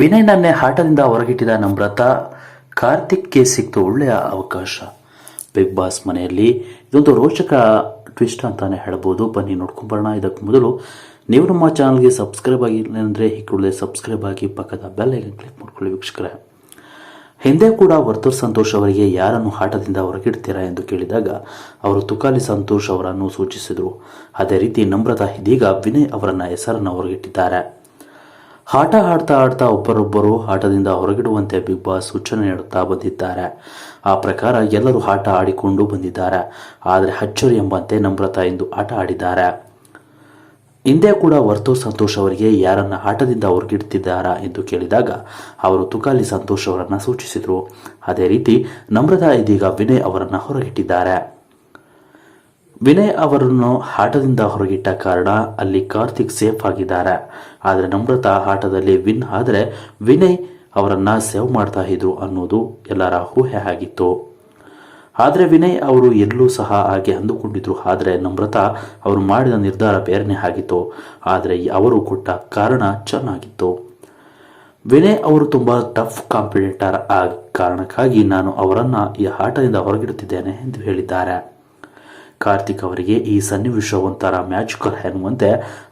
ವಿನಯನನ್ನೇ ಆಟದಿಂದ ಹೊರಗಿಟ್ಟಿದ ನಮ್ರತ ಕಾರ್ತಿಕ್ಗೆ ಸಿಕ್ತು ಒಳ್ಳೆಯ ಅವಕಾಶ. ಬಿಗ್ ಬಾಸ್ ಮನೆಯಲ್ಲಿ ಇದೊಂದು ರೋಚಕ ಟ್ವಿಸ್ಟ್ ಅಂತಾನೆ ಹೇಳ್ಬೋದು. ಬನ್ನಿ ನೋಡ್ಕೊಂಬರೋಣ ಇದಕ್ಕೆ ಮೊದಲು ನೀವು ನಮ್ಮ ಚಾನಲ್ಗೆ ಸಬ್ಸ್ಕ್ರೈಬ್ ಆಗಿಲ್ಲ ಅಂದರೆ ಈ ಕೂಡಲೇ ಸಬ್ಸ್ಕ್ರೈಬ್ ಆಗಿ ಪಕ್ಕದ ಬೆಲ್ ಐಕನ್ ಕ್ಲಿಕ್ ಮಾಡ್ಕೊಳ್ಳಿ ವೀಕ್ಷಕರೇ. ಹಿಂದೆ ಕೂಡ ವರ್ತೂರ್ ಸಂತೋಷ್ ಅವರಿಗೆ ಯಾರನ್ನು ಆಟದಿಂದ ಹೊರಗಿಡ್ತೀರಾ ಎಂದು ಕೇಳಿದಾಗ ಅವರು ತುಕಾಲಿ ಸಂತೋಷ್ ಅವರನ್ನು ಸೂಚಿಸಿದರು. ಅದೇ ರೀತಿ ನಮ್ರತಾ ಇದೀಗ ವಿನಯ್ ಅವರನ್ನ ಹೆಸರನ್ನು ಹೊರಗಿಟ್ಟಿದ್ದಾರೆ. ಆಟ ಆಡ್ತಾ ಆಡ್ತಾ ಒಬ್ಬರೊಬ್ಬರು ಆಟದಿಂದ ಹೊರಗಿಡುವಂತೆ ಬಿಗ್ ಬಾಸ್ ಸೂಚನೆ ನೀಡುತ್ತಾ ಬಂದಿದ್ದಾರೆ. ಆ ಪ್ರಕಾರ ಎಲ್ಲರೂ ಆಟ ಆಡಿಕೊಂಡು ಬಂದಿದ್ದಾರೆ. ಆದರೆ ಅಚ್ಚರಿ ಎಂಬಂತೆ ನಮ್ರತಾ ಎಂದು ಆಟ ಆಡಿದ್ದಾರೆ. ಹಿಂದೆ ಕೂಡ ವರ್ತೂರ್ ಸಂತೋಷ್ ಅವರಿಗೆ ಯಾರನ್ನ ಆಟದಿಂದ ಹೊರಗಿಡ್ತಿದ್ದಾರಾ ಎಂದು ಕೇಳಿದಾಗ ಅವರು ತುಕಾಲಿ ಸಂತೋಷ್ ಅವರನ್ನ ಸೂಚಿಸಿದರು. ಅದೇ ರೀತಿ ನಮ್ರತಾ ಇದೀಗ ವಿನಯ್ ಅವರನ್ನ ಹೊರಗಿಟ್ಟಿದ್ದಾರೆ. ವಿನಯ್ ಅವರನ್ನು ಆಟದಿಂದ ಹೊರಗಿಟ್ಟ ಕಾರಣ ಅಲ್ಲಿ ಕಾರ್ತಿಕ್ ಸೇಫ್ ಆಗಿದ್ದಾರೆ. ಆದರೆ ನಮ್ರತಾ ಆಟದಲ್ಲಿ ವಿನ್ ಆದರೆ ವಿನಯ್ ಅವರನ್ನ ಸೇವ್ ಮಾಡ್ತಾ ಇದ್ರು ಅನ್ನೋದು ಎಲ್ಲರ ಊಹೆ ಆಗಿತ್ತು. ಆದರೆ ವಿನಯ್ ಅವರು ಎಲ್ಲೂ ಸಹ ಹಾಗೆ ಅಂದುಕೊಂಡಿದ್ರು. ಆದರೆ ನಮ್ರತಾ ಅವರು ಮಾಡಿದ ನಿರ್ಧಾರ ಬೇರೆನೇ ಆಗಿತ್ತು. ಆದರೆ ಅವರು ಕೊಟ್ಟ ಕಾರಣ ಚೆನ್ನಾಗಿತ್ತು. ವಿನಯ್ ಅವರು ತುಂಬ ಟಫ್ ಕಾಂಪಿಟೇಟರ್ ಆ ಕಾರಣಕ್ಕಾಗಿ ನಾನು ಅವರನ್ನು ಈ ಆಟದಿಂದ ಹೊರಗಿಡುತ್ತಿದ್ದೇನೆ ಎಂದು ಹೇಳಿದ್ದಾರೆ. ಕಾರ್ತಿಕ್ ಅವರಿಗೆ ಈ ಸನ್ನಿವೇಶ ಒಂಥರ ಮ್ಯಾಜಿಕಲ್ ಎನ್ನುವಂತೆ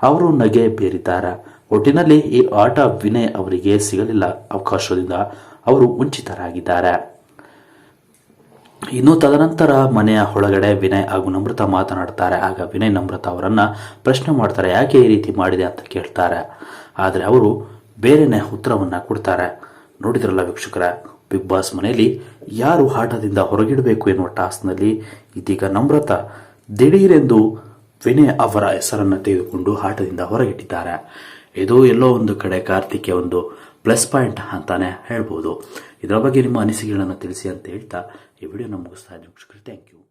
ಅವರು ನಗೆ ಬೇರಿದ್ದಾರೆ. ಒಟ್ಟಿನಲ್ಲಿ ಈ ಆಟ ವಿನಯ್ ಅವರಿಗೆ ಸಿಗಲಿಲ್ಲ ಅವಕಾಶದಿಂದ ಅವರು ವಂಚಿತರಾಗಿದ್ದಾರೆ. ಇನ್ನು ತದನಂತರ ಮನೆಯ ಒಳಗಡೆ ವಿನಯ್ ಹಾಗೂ ನಮ್ರತಾ ಮಾತನಾಡ್ತಾರೆ. ಆಗ ವಿನಯ್, ನಮ್ರತಾ ಅವರನ್ನ ಪ್ರಶ್ನೆ ಮಾಡ್ತಾರೆ, ಯಾಕೆ ಈ ರೀತಿ ಮಾಡಿದೆ ಅಂತ ಕೇಳ್ತಾರೆ. ಆದರೆ ಅವರು ಬೇರೆನೇ ಉತ್ತರವನ್ನ ಕೊಡ್ತಾರೆ. ನೋಡಿದ್ರಲ್ಲ ವೀಕ್ಷಕರ ಬಿಗ್ ಬಾಸ್ ಮನೆಯಲ್ಲಿ ಯಾರು ಆಟದಿಂದ ಹೊರಗಿಡಬೇಕು ಎನ್ನುವ ಟಾಸ್ಕ್ನಲ್ಲಿ ಇದೀಗ ನಮ್ರತ ದಿಢೀರೆಂದು ವಿನಯ್ ಅವರ ಹೆಸರನ್ನು ತೆಗೆದುಕೊಂಡು ಆಟದಿಂದ ಹೊರಗಿಟ್ಟಿದ್ದಾರೆ. ಇದು ಎಲ್ಲೋ ಒಂದು ಕಡೆ ಕಾರ್ತಿಕ್ಗೆ ಒಂದು ಪ್ಲಸ್ ಪಾಯಿಂಟ್ ಅಂತಾನೆ ಹೇಳ್ಬೋದು. ಇದರ ಬಗ್ಗೆ ನಿಮ್ಮ ಅನಿಸಿಕೆಗಳನ್ನು ತಿಳಿಸಿ ಅಂತ ಹೇಳ್ತಾ ಈ ವಿಡಿಯೋನ ಮುಗಿಸ್ತಾ ಇದ್ದೀನಿ. Thank you.